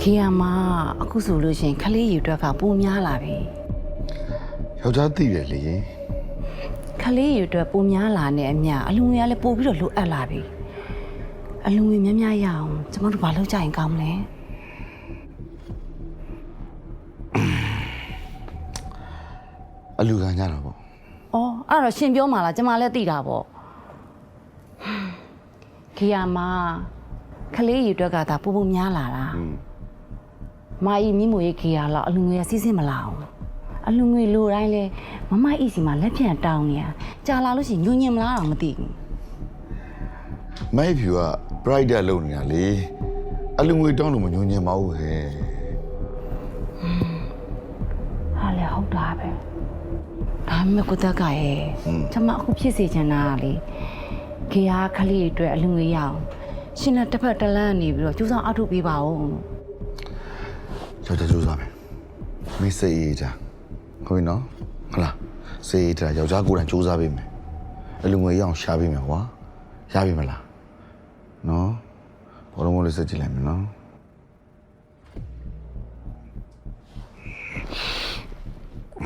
ခေရမအခုဆိုလို့ရှရင်ခလေးရေအတွက်ကပိုများလာပြီယောက်ျားသိတယ်လေခလေးရေအတွက်ပိုများလာနေအမျှအလူငွေကလည်းပိုပြီးတော့လိုအပ်လာပြီအလူငွေများများရအောင်ကျမတို့ဘာလုပ်ကြရင်ကောင်းမလဲအလူခံကြတာပေါ့။အော်အဲ့တော့ရှင်ပြောမှလားကျမလည်းသိတာပေါ့။ခေရမခလေးရေအတွက်ကဒါပိုပိုများလာတာ။ မာအီမိမိုရေးခေရလောက်အလူငွေကစီးစင်းမလာအောင်။အလူငွေလိုတိုင်းလဲမမအီစီမှာလက်ဖြန့်တောင်းနေရ။ကြာလာလို့ရှရင်ညွညင်မလားတော့မသိဘူးမိုက်ဖြူက bright တက်လုံနေတာလေအလူငွေတောင်းလို့မညွှန်ညင်ပါဘူးဟဲ့။ဟာလေဟုတ်တာပဲ။ဒါပေမဲ့ကိုတက်ကရဲ့ကျမအခုဖြစ်စေချင်တာကလေခေရခလေးရေအတွက်အလူငွေရအောင်ရှင်နဲ့တစ်ဖက်တစ်လမ်းနေပြီးတော့ကျူးဆောင်အောက်ထုတ်ပေးပါဦး။ယော က်ျားကြိုးစားမယ်မိတ်စိတ်အေးကြဟုတ်ပြီနော်ဟုတ်လားစိတ်အေးကြယောက်ျားကိုယ်တိုင်ကြိုးစားပေးမယ်အလူငွေရအောင်ရှာပေးမယ်ကွာရပြီမလားနော်ဘောလုံးမလေးစက်ကြည့်လိုက်မယ်နော်